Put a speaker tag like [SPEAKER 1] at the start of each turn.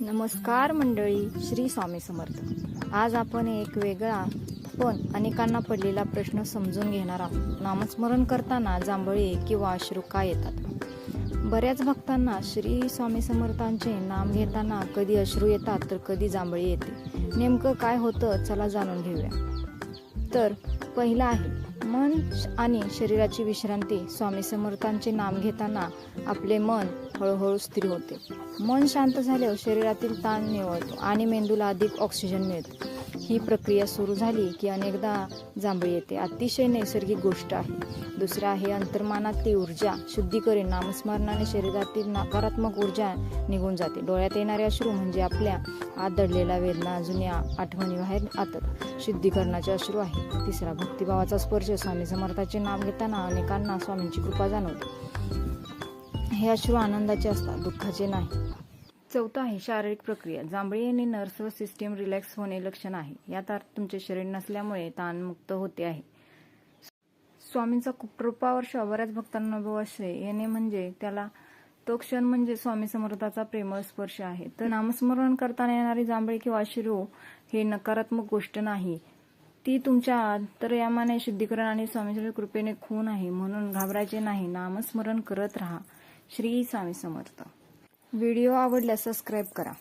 [SPEAKER 1] नमस्कार मंडळी श्री स्वामी समर्थ. आज आपण एक वेगळा पण अनेकांना पडलेला प्रश्न समजून घेणार आहोत. नामस्मरण करताना जांभळे किंवा अश्रू का येतात? बऱ्याच भक्तांना श्री स्वामी समर्थांचे नाम घेताना कधी अश्रू येतात तर कधी जांभळी येते. नेमकं काय होतं चला जाणून घेऊया. तर पहिला आहे मन आणि शरीराची विश्रांती. स्वामी समर्थांचे नाम घेताना आपले मन हळूहळू स्थिर होते. मन शांत झाल्यावर शरीरातील ताण निवळतो आणि मेंदूला अधिक ऑक्सिजन मिळतो. ही प्रक्रिया सुरू झाली की अनेकदा जांभळी येते. अतिशय नैसर्गिक गोष्ट आहे. दुसरं आहे अंतर्मानातली ऊर्जा. शुद्धीकरण नामस्मरणाने शरीरातील नकारात्मक ऊर्जा निघून जाते. डोळ्यात येणारे अश्रू म्हणजे आपल्या आत दडलेल्या वेदना जुन्या आठवणी बाहेर आतात. शुद्धीकरणाचे अश्रू आहे. तिसरा भक्तिभावाचा स्पर्श. स्वामी समर्थाचे नाम घेताना अनेकांना स्वामींची कृपा जाणवते. हे अश्रू आनंदाचे असतात दुःखाचे नाही. चौथं आहे शारीरिक प्रक्रिया. जांभळी येणे व सिस्टीम रिलॅक्स होणे लक्षण आहे. यात अर्थ तुमचे शरीर नसल्यामुळे ताणमुक्त होते आहे. स्वामींचा कृपावर्ष बऱ्याच भक्तांना अनुभव असे येणे म्हणजे त्याला तो क्षण म्हणजे स्वामी समर्थाचा प्रेमळ स्पर्श आहे. तर नामस्मरण करताना येणारी जांभळी किंवा अश्रू हे नकारात्मक गोष्ट नाही. ती तुमच्या अंतर्यामाने शुद्धीकरण आणि स्वामीच्या कृपेने खून आहे. म्हणून घाबरायचे नाही. नामस्मरण करत राहा. श्री स्वामी समर्थ. व्हिडिओ आवडल्यास सबस्क्राईब करा.